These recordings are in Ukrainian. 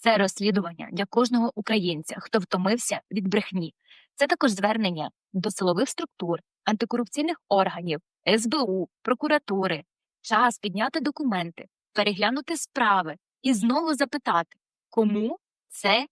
Це розслідування для кожного українця, хто втомився від брехні. Це також звернення до силових структур, антикорупційних органів, СБУ, прокуратури. Час підняти документи, переглянути справи і знову запитати, кому це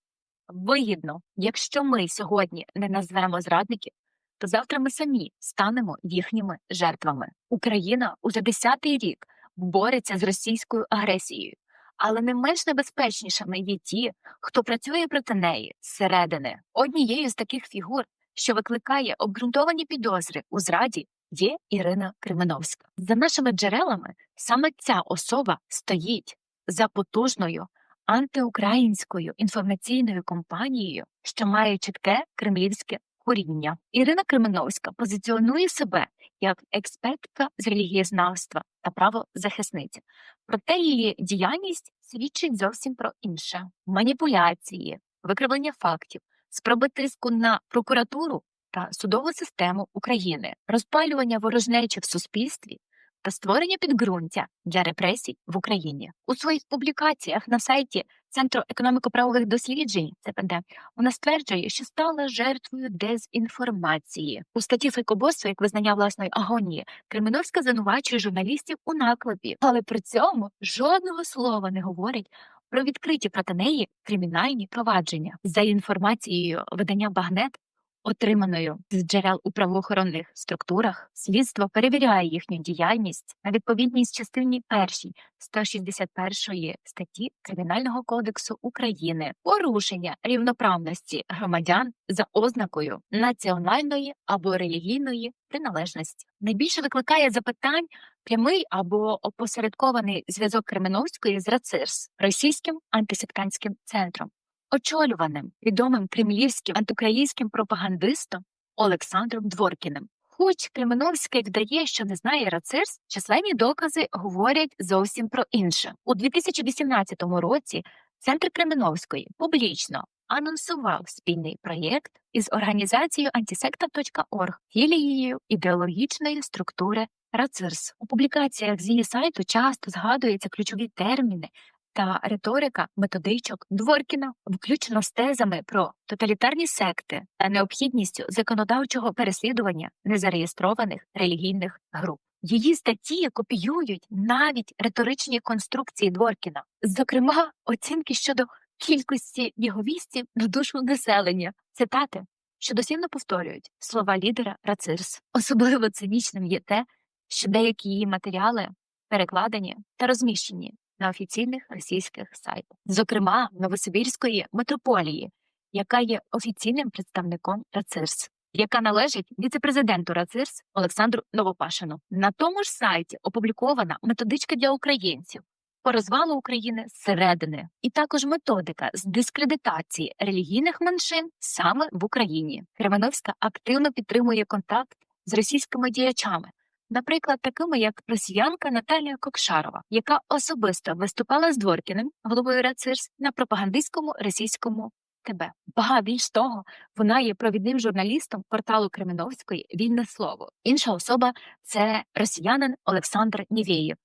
вигідно. Якщо ми сьогодні не назвемо зрадників, то завтра ми самі станемо їхніми жертвами. Україна уже десятий рік бореться з російською агресією, але не менш небезпечнішими є ті, хто працює проти неї зсередини. Однією з таких фігур, що викликає обґрунтовані підозри у зраді, є Ірина Кременовська. За нашими джерелами, саме ця особа стоїть за потужною антиукраїнською інформаційною кампанією, що має чітке кремлівське коріння. Ірина Кременовська позиціонує себе як експертка з релігієзнавства та правозахисниця. Проте її діяльність свідчить зовсім про інше: маніпуляції, викривлення фактів, спроби тиску на прокуратуру та судову систему України, розпалювання ворожнечі в суспільстві та створення підґрунтя для репресій в Україні. У своїх публікаціях на сайті Центру економіко-правових досліджень ЦПД вона стверджує, що стала жертвою дезінформації. У статті фейкоборства як визнання власної агонії Кременовська звинувачує журналістів у наклепі, але при цьому жодного слова не говорить про відкриті проти неї кримінальні провадження. За інформацією видання Багнет, отриманою з джерел у правоохоронних структурах, слідство перевіряє їхню діяльність на відповідність частині першій 161 статті Кримінального кодексу України порушення рівноправності громадян за ознакою національної або релігійної приналежності. Найбільше викликає запитань прямий або опосередкований зв'язок Кременовської з РАЦИРС російським антисектантським центром, очолюваним відомим кремлівським антиукраїнським пропагандистом Олександром Дворкіним. Хоч Кременовський вдає, що не знає РАЦИРС, численні докази говорять зовсім про інше. У 2018 році Центр Кременовської публічно анонсував спільний проєкт із організацією antisecta.org, філією ідеологічної структури РАЦИРС. У публікаціях з її сайту часто згадуються ключові терміни та риторика методичок Дворкіна, включно з тезами про тоталітарні секти та необхідністю законодавчого переслідування незареєстрованих релігійних груп. Її статті копіюють навіть риторичні конструкції Дворкіна, зокрема, оцінки щодо кількості біговістів на душу населення, цитати, що дослівно повторюють слова лідера Рацирс. Особливо цинічним є те, що деякі її матеріали перекладені та розміщені на офіційних російських сайтах, зокрема Новосибірської митрополії, яка є офіційним представником РАЦИРС, яка належить віцепрезиденту РАЦИРС Олександру Новопашину. На тому ж сайті опублікована методичка для українців по розвалу України зсередини, і також методика з дискредитації релігійних меншин саме в Україні. Кременовська активно підтримує контакт з російськими діячами. Наприклад, такими як росіянка Наталія Кокшарова, яка особисто виступала з Дворкіним, головою РАЦИРС, на пропагандистському російському ТБ. Ба більш того, вона є провідним журналістом порталу Кременовської Вільне слово. Інша особа це росіянин Олександр Нівєєв,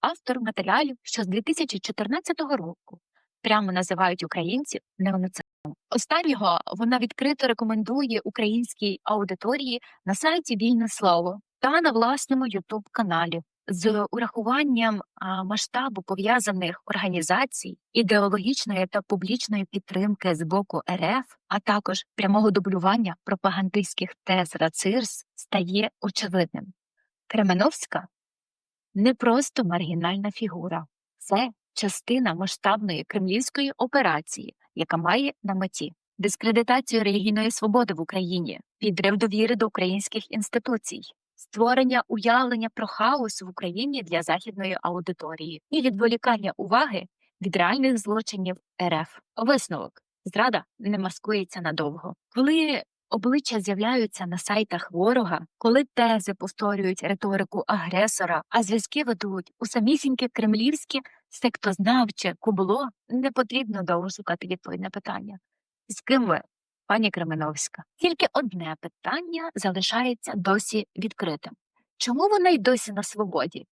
автор матеріалів, що з 2014 року прямо називають українців неонацистами. Останнього вона відкрито рекомендує українській аудиторії на сайті Вільне слово та на власному youtube каналі. З урахуванням масштабу пов'язаних організацій, ідеологічної та публічної підтримки з боку РФ, а також прямого дублювання пропагандистських тез РАЦИРС стає очевидним. Кременовська не просто маргінальна фігура, це частина масштабної кремлівської операції, яка має на меті дискредитацію релігійної свободи в Україні, підрив довіри до українських інституцій, створення уявлення про хаос в Україні для західної аудиторії і відволікання уваги від реальних злочинів РФ. Висновок зрада не маскується надовго. Коли обличчя з'являються на сайтах ворога, коли тези повторюють риторику агресора, а зв'язки ведуть у самісіньке кремлівське сектознавче кубло, не потрібно довго шукати відповідь на питання. З ким ви, пані Кременовська? Тільки одне питання залишається досі відкритим. Чому вона й досі на свободі?